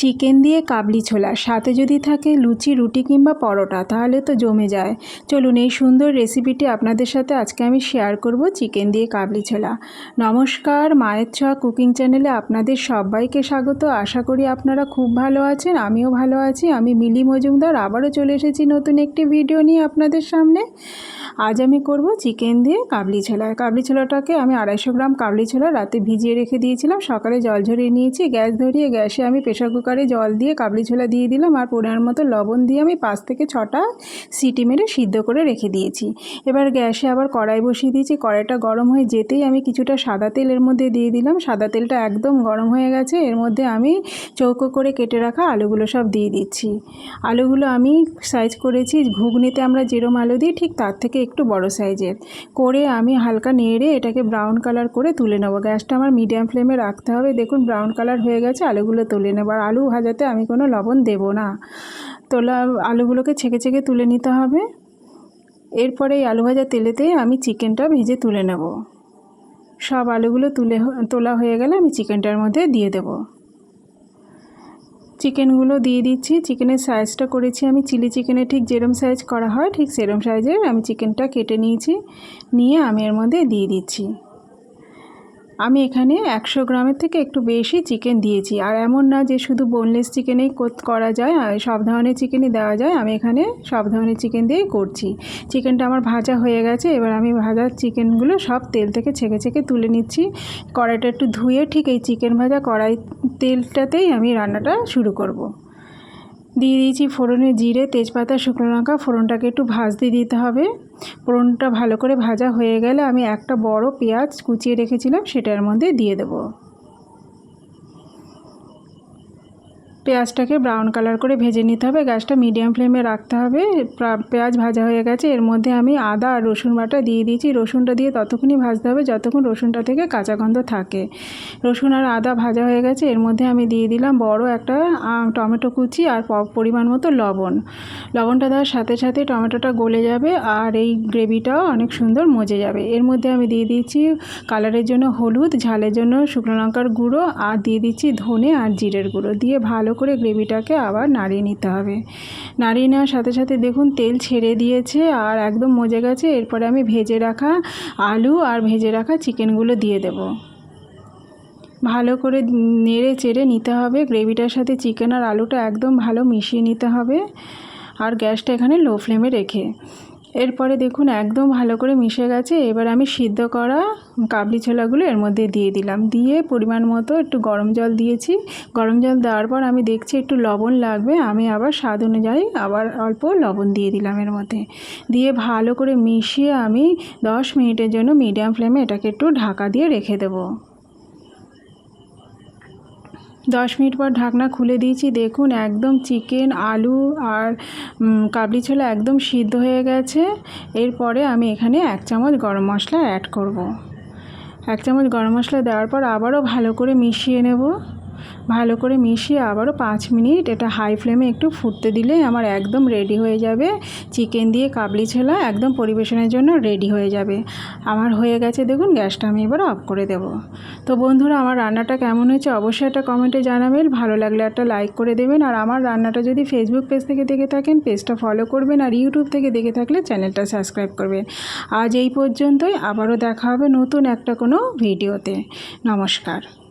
Chicken দিয়ে কাবলি ছোলা, সাথে যদি থাকে লুচি, রুটি কিংবা পরোটা, তাহলে তো জমে যায়। চলুন এই সুন্দর রেসিপিটি আপনাদের সাথে আজকে আমি শেয়ার করব চিকেন দিয়ে কাবলি ছোলা। নমস্কার, মায়ের ছোঁয়া কুকিং চ্যানেলে আপনাদের সবাইকে স্বাগত। আশা করি আপনারা খুব ভালো আছেন, আমিও ভালো আছি। আমি মিলি মজুমদার, আবারও চলে এসেছি নতুন একটি ভিডিও নিয়ে আপনাদের সামনে। আজ আমি করব চিকেন দিয়ে কাবলি ছোলা। কাবলি ছোলাটাকে আমি আড়াইশো গ্রাম কাবলি ছোলা রাতে ভিজিয়ে রেখে দিয়েছিলাম। সকালে জল ঝরিয়ে নিয়েছি, গ্যাস ধরিয়ে গ্যাসে আমি প্রেশার জল দিয়ে কাবলি ছোলা দিয়ে দিলাম আর পরিমাণ মতো লবণ দিয়ে আমি পাঁচ থেকে ছটা সিটি মেরে সিদ্ধ করে রেখে দিয়েছি। এবার গ্যাসে আবার কড়াই বসিয়ে দিয়েছি। কড়াইটা গরম হয়ে যেতেই আমি কিছুটা সাদা তেল এর মধ্যে দিয়ে দিলাম। সাদা তেলটা একদম গরম হয়ে গেছে। এর মধ্যে আমি চৌকো করে কেটে রাখা আলুগুলো সব দিয়ে দিচ্ছি। আলুগুলো আমি সাইজ করেছি। ঘুগনিতে আমরা যেরম আলু দিই, ঠিক তার থেকে একটু বড় সাইজের। করে আমি হালকা নেড়ে এটাকে ব্রাউন কালার করে তুলে নেব। গ্যাসটা আমার মিডিয়াম ফ্লেমে রাখতে হবে। দেখুন, ব্রাউন কালার হয়ে গেছে। আলুগুলো তুলে নেব। আর আলু ভাজাতে আমি কোনো লবণ দেব না। তোলা আলুগুলোকে ছেঁকে ছেঁকে তুলে নিতে হবে। এরপরে এই আলু ভাজা তেলেতে আমি চিকেনটা ভেজে তুলে নেব। সব আলুগুলো তুলে তোলা হয়ে গেলে আমি চিকেনটার মধ্যে দিয়ে দেবো। চিকেনগুলো দিয়ে দিচ্ছি। চিকেনের সাইজটা করেছি আমি চিলি চিকেনে ঠিক যেরম সাইজ করা হয়, ঠিক সেরম সাইজের আমি চিকেনটা কেটে নিয়েছি। নিয়ে আমি এর মধ্যে দিয়ে দিচ্ছি। আমি এখানে একশো গ্রামের থেকে একটু বেশি চিকেন দিয়েছি। আর এমন না যে শুধু বোনলেস চিকেনেই করা যায় সব ধরনের চিকেনই দেওয়া যায়। আমি এখানে সব ধরনের চিকেন দিয়েই করছি। চিকেনটা আমার ভাজা হয়ে গেছে। এবার আমি ভাজা চিকেনগুলো সব তেল থেকে ছেঁকে ছেঁকে তুলে নিচ্ছি। কড়াইটা একটু ধুয়ে ঠিক এই চিকেন ভাজা কড়াই তেলটাতেই আমি রান্নাটা শুরু করব। দিয়ে দিয়েছি ফোড়নে জিরে, তেজপাতা, শুকনো লঙ্কা। ফোড়নটাকে একটু ভাজতে দিতে হবে। ফোড়নটা ভালো করে ভাজা হয়ে গেলে আমি একটা বড় পেঁয়াজ কুচিয়ে রেখেছিলাম, সেটার মধ্যে দিয়ে দেবো। পেঁয়াজটাকে ব্রাউন কালার করে ভেজে নিতে হবে। গ্যাসটা মিডিয়াম ফ্লেমে রাখতে হবে। পেঁয়াজ ভাজা হয়ে গেছে। এর মধ্যে আমি আদা আর রসুন বাটা দিয়ে দিয়েছি। রসুনটা দিয়ে ততক্ষণই ভাজতে হবে যতক্ষণ রসুনটা থেকে কাঁচা গন্ধ থাকে। রসুন আর আদা ভাজা হয়ে গেছে। এর মধ্যে আমি দিয়ে দিলাম বড় একটা টমেটো কুচি আর পরিমাণ মতো লবণ। লবণটা দেওয়ার সাথে সাথে টমেটোটা গলে যাবে আর এই গ্রেভিটাও অনেক সুন্দর মজে যাবে। এর মধ্যে আমি দিয়ে দিচ্ছি কালারের জন্য হলুদ, ঝালের জন্য শুকনো লঙ্কার গুঁড়ো আর দিয়ে দিচ্ছি ধনে আর জিরের গুঁড়ো। দিয়ে ভালো করে গ্রেভিটাকে আবার নাড়িয়ে নিতে হবে। নাড়িয়ে নেওয়ার সাথে সাথে দেখুন তেল ছেড়ে দিয়েছে আর একদম মজে গেছে। এরপরে আমি ভেজে রাখা আলু আর ভেজে রাখা চিকেনগুলো দিয়ে দেব। ভালো করে নেড়ে চেড়ে নিতে হবে। গ্রেভিটার সাথে চিকেন আর আলুটা একদম ভালো মিশিয়ে নিতে হবে। আর গ্যাসটা এখানে লো ফ্লেমে রেখে। এরপরে দেখুন একদম ভালো করে মিশে গেছে। এবার আমি সিদ্ধ করা কাবলি ছোলাগুলো এর মধ্যে দিয়ে দিলাম। দিয়ে পরিমাণ মতো একটু গরম জল দিয়েছি। গরম জল দেওয়ার পর আমি দেখছি একটু লবণ লাগবে। আমি আবার স্বাদ অনুযায়ী আবার অল্প লবণ দিয়ে দিলাম এর মধ্যে। দিয়ে ভালো করে মিশিয়ে আমি দশ মিনিটের জন্য মিডিয়াম ফ্লেমে এটাকে একটু ঢাকা দিয়ে রেখে দেবো। দশ মিনিট পর ঢাকনা খুলে দিয়েছি। দেখুন, একদম চিকেন, আলু আর কাবলি ছোলা একদম সিদ্ধ হয়ে গেছে। এরপরে আমি এখানে এক চামচ গরম মশলা অ্যাড করব। এক চামচ গরম মশলা দেওয়ার পর আবারও ভালো করে মিশিয়ে নেব। ভালো করে মিশিয়ে আবারও পাঁচ মিনিট এটা হাই ফ্লেমে একটু ফুটতে দিলেই আমার একদম রেডি হয়ে যাবে। চিকেন দিয়ে কাবলি ছোলা একদম পরিবেশনের জন্য রেডি হয়ে যাবে। আমার হয়ে গেছে দেখুন, গ্যাসটা আমি এবার অফ করে দেব। তো বন্ধুরা, আমার রান্নাটা কেমন হয়েছে অবশ্যই একটা কমেন্টে জানাবেন। ভালো লাগলে একটা লাইক করে দেবেন। আর আমার রান্নাটা যদি ফেসবুক পেজ থেকে দেখে থাকেন পেজটা ফলো করবেন। আর ইউটিউব থেকে দেখে থাকলে চ্যানেলটা সাবস্ক্রাইব করবেন। আজ এই পর্যন্তই। আবারও দেখা হবে নতুন একটা কোনো ভিডিওতে নমস্কার।